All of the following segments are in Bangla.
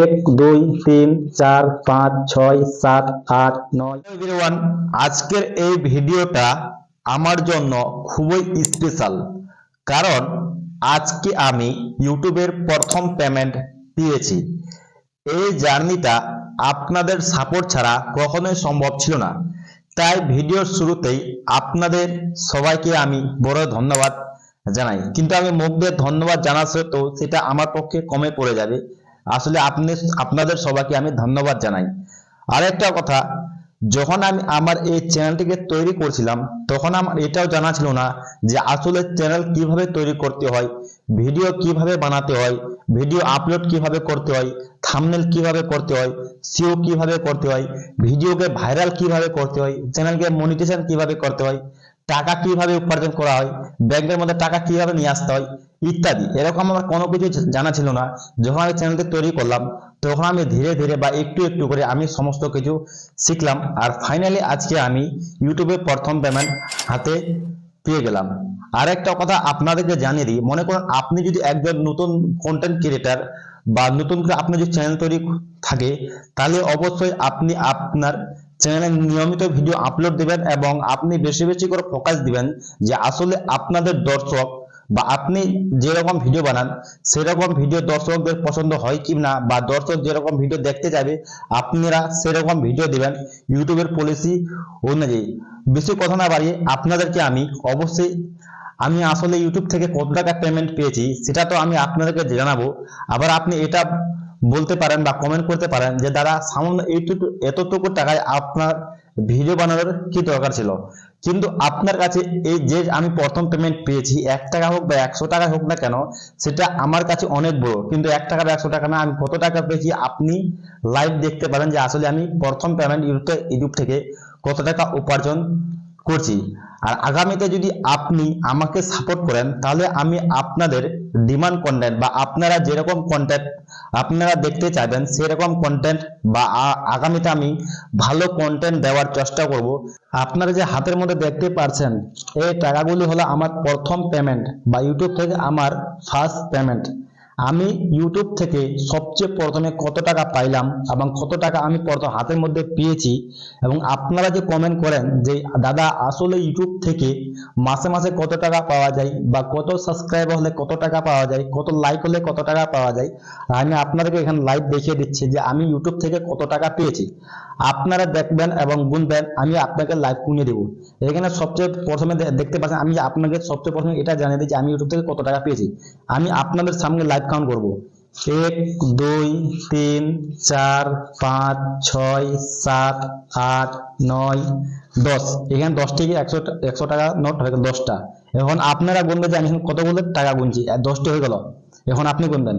এক, দুই, তিন, চার, পাঁচ, ছয়, সাত, আট, নয়। এভরিওয়ান আজকের এই ভিডিওটা আমার জন্য খুবই স্পেশাল কারণ আজকে আমি ইউটিউবের প্রথম পেমেন্ট পেয়েছি। এই জার্নিটা আপনাদের সাপোর্ট ছাড়া কখনোই সম্ভব ছিল না। তাই ভিডিওর শুরুতেই আপনাদের সবাইকে আমি বড় ধন্যবাদ জানাই। কিন্তু আমি মুখ দিয়ে ধন্যবাদ জানাচ্ছে তো সেটা আমার পক্ষে কমে পড়ে যাবে। আসলে আপনি, আপনাদের সবাইকে আমি ধন্যবাদ জানাই। আর একটা কথা, যখন আমি আমার এই চ্যানেলটিকে তৈরি করছিলাম, তখন আমার এটাও জানা ছিল না যে আসলে চ্যানেল কীভাবে তৈরি করতে হয়, ভিডিও কীভাবে বানাতে হয়, ভিডিও আপলোড কীভাবে করতে হয় থাম্বনেল কীভাবে করতে হয় সিও কীভাবে করতে হয়, ভিডিওকে ভাইরাল কীভাবে করতে হয় চ্যানেলকে মনিটেশন কীভাবে করতে হয় টাকা কীভাবে উপার্জন করা হয়, ব্যাংকের মধ্যে টাকা কীভাবে নিয়ে আসতে হয়, ইত্যাদি। এরকম আমার কোনো কিছু জানা ছিল না। যখন আমি চ্যানেলটি তৈরি করলাম, তখন আমি ধীরে ধীরে বা একটু একটু করে আমি সমস্ত কিছু শিখলাম। আর ফাইনালি আজকে আমি ইউটিউবে প্রথম পেমেন্ট হাতে পেয়ে গেলাম। আর একটা কথা আপনাদেরকে জানিয়ে দিই, মনে করুন আপনি যদি একজন নতুন কন্টেন্ট ক্রিয়েটার বা নতুন করে আপনার যদি চ্যানেল তৈরি থাকে, তাহলে অবশ্যই আপনি আপনার চ্যানেলে নিয়মিত ভিডিও আপলোড দিবেন এবং আপনি বেশি বেশি করে ফোকাস দিবেন যে আসলে আপনাদের দর্শক বা আপনি যেরকম ভিডিও বানান, সেরকম ভিডিও দর্শকদের পছন্দ হয় কি না বা দর্শক যেরকম ভিডিও দেখতে যাবে, আপনারা সেরকম ভিডিও দিবেন ইউটিউবের পলিসি অনুযায়ী। বেশি কথা না বাড়িয়ে আপনাদেরকে আমি অবশ্যই, আমি আসলে ইউটিউব থেকে কত টাকা পেমেন্ট পেয়েছি, সেটা তো আমি আপনাদেরকে জানাব। আবার আপনি এটা বলতে পারেন বা কমেন্ট করতে পারেন যে, দাদা সামান্য এইটুকু, এতটুকু টাকায় আপনার ভিডিও বানানোর কি দরকার ছিল? কিন্তু আপনার কাছে এই যে আমি প্রথম পেমেন্ট পেয়েছি, এক টাকা হোক বা একশো টাকা হোক না কেন, সেটা আমার কাছে অনেক বড়। কিন্তু এক টাকা বা একশো টাকা না, আমি কত টাকা পেয়েছি? আপনি লাইভ দেখতে পারেন যে, আসলে আমি প্রথম পেমেন্ট ইউটিউব ইউটিউব থেকে কত টাকা উপার্জন করছি। আর আগামীতে যদি আপনি আমাকে সাপোর্ট করেন, তাহলে আমি আপনাদের ডিমান্ড কন্টেন্ট বা আপনারা যেরকম কন্টেন্ট আপনারা দেখতে চাইবেন, সেরকম কন্টেন্ট বা আগামীতে আমি ভালো কন্টেন্ট দেওয়ার চেষ্টা করব। আপনারা যে হাতের মধ্যে দেখতে পারছেন, এই টাকাগুলি হলো আমার প্রথম পেমেন্ট বা ইউটিউব থেকে আমার ফার্স্ট পেমেন্ট আমি ইউটিউব থেকে সবচেয়ে প্রথমে কত টাকা পাইলাম এবং কত টাকা আমি প্রথম হাতের মধ্যে পেয়েছি এবং আপনারা যে কমেন্ট করেন যে, দাদা, আসলে ইউটিউব থেকে মাসে মাসে কত টাকা পাওয়া যায় বা কত সাবস্ক্রাইবার হলে কত টাকা পাওয়া যায়, কত লাইক হলে কত টাকা পাওয়া যায়? আর আমি আপনাদেরকে এখানে লাইভ দেখিয়ে দিচ্ছি যে, আমি ইউটিউব থেকে কত টাকা পেয়েছি। আপনারা দেখবেন এবং গুনবেন আমি আপনাকে লাইভ গুনিয়ে দেবো। এখানে সবচেয়ে প্রথমে দেখতে পাচ্ছেন, আমি আপনাকে সবচেয়ে প্রথমে এটা জানিয়ে দিই যে, আমি ইউটিউব থেকে কত টাকা পেয়েছি? আমি আপনাদের সামনে লাইভ কাউন্ট করব। এক, দুই, তিন, চার, পাঁচ, ছয়, সাত, আট, নয়, দশ। এখানে দশটি একশো একশো টাকা নোট হয়ে গেল দশটা। এখন আপনারা গুনবেন যে আমি এখন কতগুলো টাকা গুনছি। দশটি হয়ে গেল। এখন আপনি গুনবেন।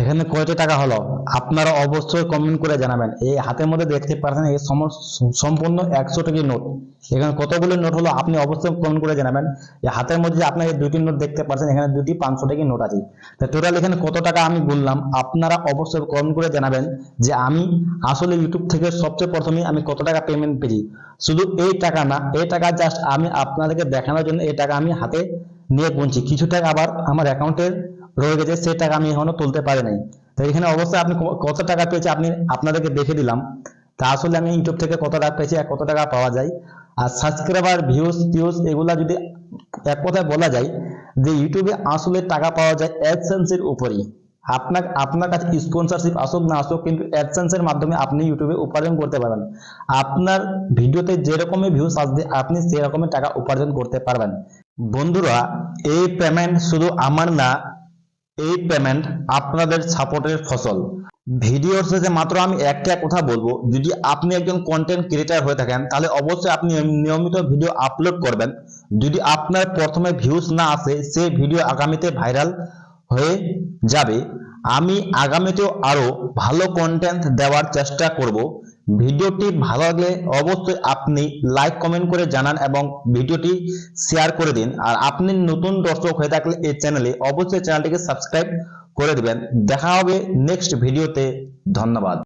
এখানে কয়টা টাকা হলো? আপনারা অবশ্যই কমেন্ট করে জানাবেন। এই হাতের মধ্যে দেখতে পাচ্ছেন এই সম- সম্পূর্ণ একশো টাকার নোট। এখানে কতগুলো নোট হলো আপনি অবশ্যই কমেন্ট করে জানাবেন। এই হাতের মধ্যে এই দুটি নোট দেখতে পাচ্ছেন, এখানে দুটি পাঁচশো টাকার নোট আছে। তো টোটাল এখানে কত টাকা আমি গুনলাম আপনারা অবশ্যই কমেন্ট করে জানাবেন যে আমি আসলে ইউটিউব থেকে সবচেয়ে প্রথমে আমি কত টাকা পেমেন্ট পেয়েছি। শুধু এই টাকা না, এই টাকা জাস্ট আমি আপনাদেরকে দেখানোর জন্য এই টাকা আমি হাতে নিয়ে গুনছি কিছু টাকা আবার আমার অ্যাকাউন্টে রয়ে গেছে, সেই টাকা আমি এখনও তুলতে পারি নাই। তো এখানে অবশ্যই আপনি কত টাকা পেয়েছে আপনি, আপনাদেরকে দেখে দিলাম। তা আসলে আমি ইউটিউব থেকে কত টাকা পেয়েছি আর কত টাকা পাওয়া যায়। আর সাবস্ক্রাইবার ভিউজ টিউজ, এগুলা যদি এক কথায় বলা যায় যে ইউটিউবে আসলে টাকা পাওয়া যায় অ্যাডসেন্সের উপরেই। আপনার আপনার কাছে স্পন্সরশিপ আসুক না আসুক, কিন্তু অ্যাডসেন্সের মাধ্যমে আপনি ইউটিউবে উপার্জন করতে পারবেন। আপনার ভিডিওতে যেরকমই ভিউজ আসবে, আপনি সেরকমই টাকা উপার্জন করতে পারবেন। বন্ধুরা, এই পেমেন্ট শুধু আমার না এই পেমেন্ট আপনাদের সাপোর্টের ফসল। ভিডিওর শেষে মাত্র আমি একটা কথা বলব, যদি আপনি একজন কন্টেন্ট ক্রিয়েটার হয়ে থাকেন, তাহলে অবশ্যই আপনি নিয়মিত ভিডিও আপলোড করবেন। যদি আপনার প্রথমে ভিউজ না আসে, সেই ভিডিও আগামীতে ভাইরাল হয়ে যাবে। আমি আগামীতেও আরও ভালো কন্টেন্ট দেওয়ার চেষ্টা করব। ভিডিওটি ভালো লাগলে অবশ্যই আপনি লাইক কমেন্ট করে জানান এবং ভিডিওটি শেয়ার করে দিন। আর আপনি নতুন দর্শক হয়ে থাকলে এই চ্যানেলে অবশ্যই চ্যানেলটিকে সাবস্ক্রাইব করে দিবেন। দেখা হবে নেক্সট ভিডিওতে ধন্যবাদ।